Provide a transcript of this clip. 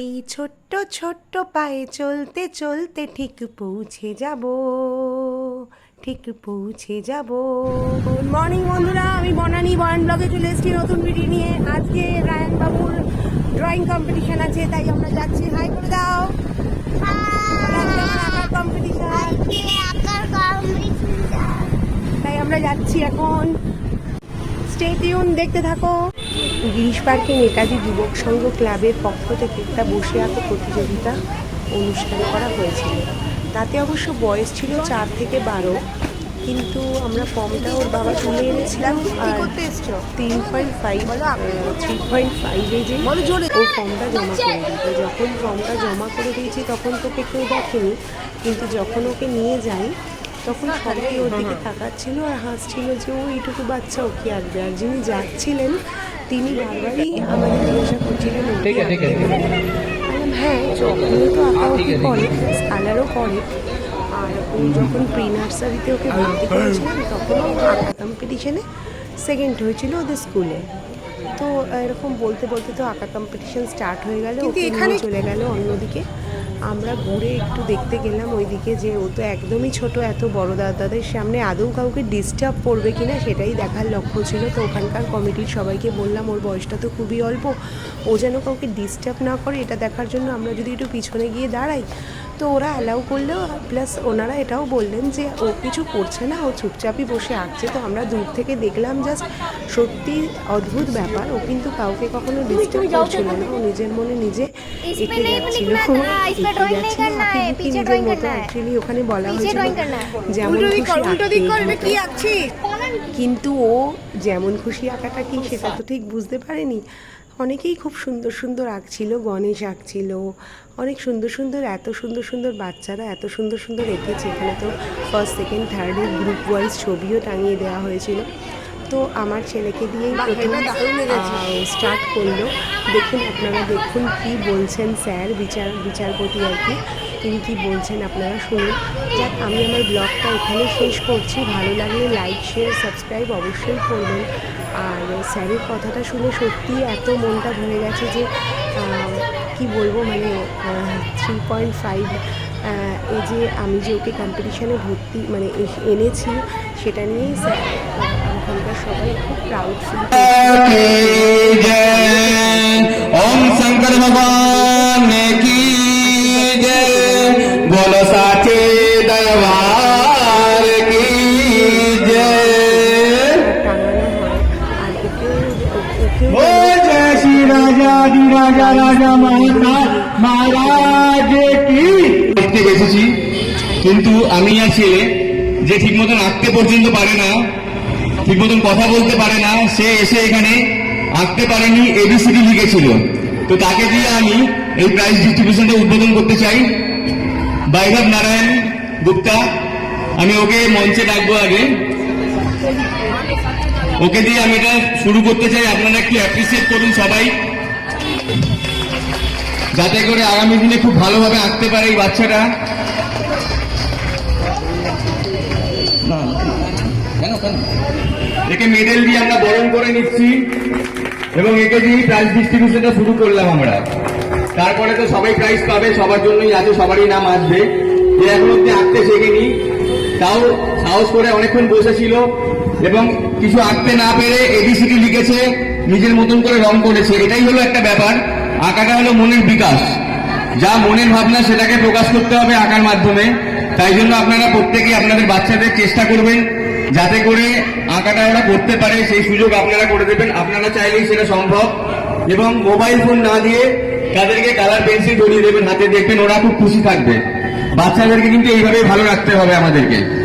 এই ছোট্ট ছোট্ট পায়ে চলতে চলতে ঠিক পৌঁছে যাব ঠিক পৌঁছে যাব। গুড মর্নিং বন্ধুরা আমি বনানি বয়ান ব্লগে চলে এসেছি নতুন ভিডিও নিয়ে। আজকে রায়ন বাবুর ড্রয়িং কম্পিটিশন আছে তাই আমরা যাচ্ছি। হাই করে দাও। কম্পিটিশন তাই আমরা যাচ্ছি এখন। স্টে টিউন দেখতে থাকো। গিরিশ পার্কে নেতাজি যুবক সংঘ ক্লাবের পক্ষ থেকে একটা বসে আঁকো প্রতিযোগিতা অনুষ্ঠান করা হয়েছিল। তাতে অবশ্য বয়স ছিল চার থেকে বারো, কিন্তু আমরা ফর্মটা ওর বাবা তুলে এনেছিলাম আর তিন পয়েন্ট ফাইভ থ্রি পয়েন্ট ফাইভে যে ও ফর্মটা জমা করে দিত যখন ফর্মটা জমা করে দিয়েছি তখন তোকে কেউ দেখেনি, কিন্তু যখন ওকে নিয়ে যাই তখন সবাই ওর দিকে তাকাচ্ছিল আর হাসছিল যে ও এইটুকু বাচ্চা ওকে আঁকবে? আর যিনি যাচ্ছিলেন তিনি বারবারই আমাদের জিজ্ঞাসা করছিলেন হ্যাঁ যখনই তো আঁকা ওকে করে কালারও করে আর ও যখন প্রি নার্সারিতে ওকে ভর্তি করেছিলেন তখন ও আঁকা কম্পিটিশনে সেকেন্ড হয়েছিল ওদের স্কুলে তো এরকম বলতে বলতে তো আঁকা কম্পিটিশন স্টার্ট হয়ে গেল ওকে চলে গেল অন্যদিকে। আমরা ঘুরে একটু দেখতে গেলাম ওইদিকে যে ও তো একদমই ছোট, এত বড় দাদাদের সামনে আদৌ কাউকে ডিস্টার্ব করবে কিনা সেটাই দেখার লক্ষ্য ছিল। তো ওখানকার কমিটির সবাইকে বললাম, ওর বয়সটা তো খুবই অল্প, ও যেন কাউকে ডিস্টার্ব না করে, এটা দেখার জন্য আমরা যদি একটু পিছনে গিয়ে দাঁড়াই তো ওরা অ্যালাউ করলেও প্লাস ওনারা এটাও বললেন যে ও কিছু করছে না ও চুপচাপই বসে আঁকছে। তো আমরা দূর থেকে দেখলাম জাস্ট সত্যি অদ্ভুত ব্যাপার। ও কিন্তু কাউকে কখনো ডিস্টার্ব করছিল না। ও নিজের মনে নিজে নিজের মতো অ্যাকচুয়ালি ওখানে বলা হয়েছিল। যেমন কিন্তু ও যেমন খুশি আঁকাটা কি সেটা তো ঠিক বুঝতে পারেনি। অনেকেই খুব সুন্দর সুন্দর আঁকছিল গণেশ আঁকছিল অনেক সুন্দর সুন্দর এত সুন্দর সুন্দর বাচ্চারা এত সুন্দর সুন্দর এঁকেছে। এখানে তো ফার্স্ট সেকেন্ড থার্ডের গ্রুপ ওয়াইজ ছবিও টাঙিয়ে দেওয়া হয়েছিল। তো আমার ছেলেকে দিয়েই প্রথম স্টার্ট করল। দেখুন আপনারা দেখুন কি বলছেন স্যার বিচার বিচারপতি আর কি। তিনি কী বলছেন আপনারা শুনুন। যাক, আমি আমার ব্লগটা এখানে শেষ করছি। ভালো লাগলে লাইক শেয়ার সাবস্ক্রাইব অবশ্যই করবেন। আর স্যারের কথাটা শুনে সত্যি এত মনটা ভরে গেছে যে কি বলব মানে থ্রি পয়েন্ট ফাইভ এই যে আমি যে ওকে কম্পিটিশানে ভর্তি মানে এনেছি, সেটা নিয়েই স্যার ওখানকার সবাই খুব প্রাউড ফিল রাজা রাজা মহারাজ এসেছি। কিন্তু আমি আর ছেলে যে ঠিক মতন আঁকতে পর্যন্ত পারে না ঠিক মতন কথা বলতে পারে না, সে এসে এখানে আঁকতে পারেনি এবিসিডি লিখেছিল। তো তাকে দিয়ে আমি এই প্রাইজ ডিস্ট্রিবিউশনটা উদ্বোধন করতে চাই। বাইভাব নারায়ণ গুপ্তা, আমি ওকে মঞ্চে ডাকবো আগে। ওকে দিয়ে আমি এটা শুরু করতে চাই। আপনারা একটু অ্যাপ্রিসিয়েট করুন সবাই। যাতে করে আগামী দিনে খুব ভালোভাবে আঁকতে পারে এই বাচ্চাটা। একে মেডেল দিয়ে আমরা বরণ করে নিচ্ছি এবং একে দিয়ে প্রাইজ ডিস্ট্রিবিউশনটা শুরু করলাম আমরা। তারপরে তো সবাই প্রাইজ পাবে, সবার জন্যই আছে সবারই নাম আসবে। এ এখন অব্দি আঁকতে শেখেনি। তাও সাহস করে অনেকক্ষণ বসেছিল এবং কিছু আঁকতে না পেরে এবিসিডি লিখেছে, নিজের মতন করে রং করেছে। এটাই হলো একটা ব্যাপার। আঁকাটা হলো মনের বিকাশ। যা মনের ভাবনা সেটাকে প্রকাশ করতে হবে আঁকার মাধ্যমে। তাই জন্য আপনারা প্রত্যেকে আপনাদের বাচ্চাদের চেষ্টা করবেন যাতে করে আঁকাটা ওরা করতে পারে, সেই সুযোগ আপনারা করে দেবেন। আপনারা চাইলেই সেটা সম্ভব। এবং মোবাইল ফোন না দিয়ে তাদেরকে কালার পেন্সিল ধরিয়ে দেবেন, হাতে দেখবেন ওরা খুব খুশি থাকবে। বাচ্চাদেরকে কিন্তু এইভাবেই ভালো রাখতে হবে আমাদেরকে।